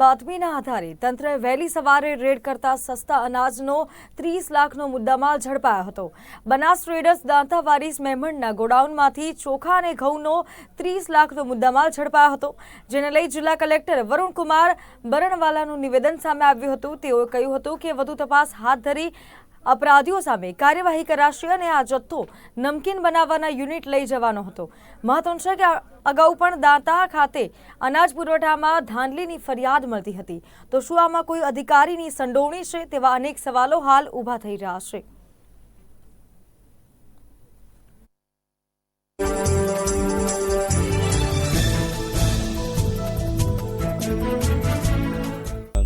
બાતમીના આધારે તંત્રએ વહેલી સવારે રેડ કરતા સસ્તા અનાજનો ત્રીસ લાખનો મુદ્દામાલ ઝડપાયો હતો. બનાસ ટ્રેડર્સ દાંતાવારીસ મેમણના ગોડાઉનમાંથી ચોખા અને ઘઉંનો ત્રીસ લાખનો મુદ્દામાલ ઝડપાયો હતો, જેને લઈ જિલ્લા કલેક્ટર વરુણકુમાર બરણવાલાનું નિવેદન સામે આવ્યું હતું. તેઓએ કહ્યું હતું કે વધુ તપાસ હાથ ધરી અપરાધીઓ સામે કાર્યવાહી કરાશે અને આ જથ્થો નમકીન બનાવવાના યુનિટ લઈ જવાનો હતો. મહત્વનું છે કે અગાઉ પણ દાંતા ખાતે અનાજ પુરવઠામાં ધાંધલીની ફરિયાદ મળતી હતી. તો શું આમાં કોઈ અધિકારીની સંડોવણી છે તેવા અનેક સવાલો હાલ ઊભા થઈ રહ્યા છે.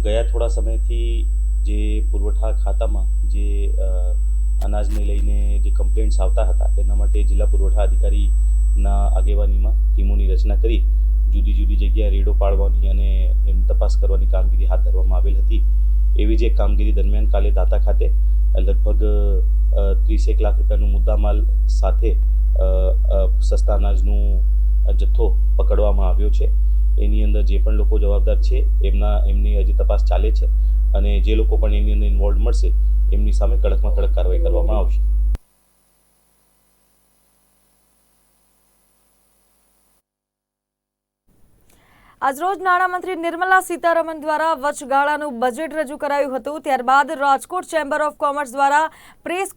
ગયા થોડા સમયથી જે પુરવઠા ખાતામાં જે અનાજને લઈને જે કમ્પ્લેન્ટ્સ આવતા હતા, એના માટે જિલ્લા પુરવઠા અધિકારીના આગેવાનીમાં ટીમોની રચના કરી, જુદી જુદી જગ્યાએ રેડો પાડવાની અને એમ તપાસ કરવાની કામગીરી હાથ ધરવામાં આવેલ હતી. એવી જ એક કામગીરી દરમિયાન કાલે દાતા ખાતે, લગભગ ત્રીસેક લાખ રૂપિયાનું મુદ્દામાલ સાથે સસ્તા અનાજનું જથ્થો પકડવામાં આવ્યો છે. એની અંદર જે પણ લોકો જવાબદાર છે, એમના, એમની હજી તપાસ ચાલે છે. અને જે લોકો પણ એની અંદર ઇન્વોલ્વ મળશે, એમની સામે કડકમાં કડક કાર્યવાહી કરવામાં આવશે. આજરોજ નાણામંત્રી નિર્મલા સીતારમણ દ્વારા વચગાળાનું બજેટ રજૂ કરાયું હતું. ત્યારબાદ રાજકોટ ચેમ્બર ઓફ કોમર્સ દ્વારા પ્રેસ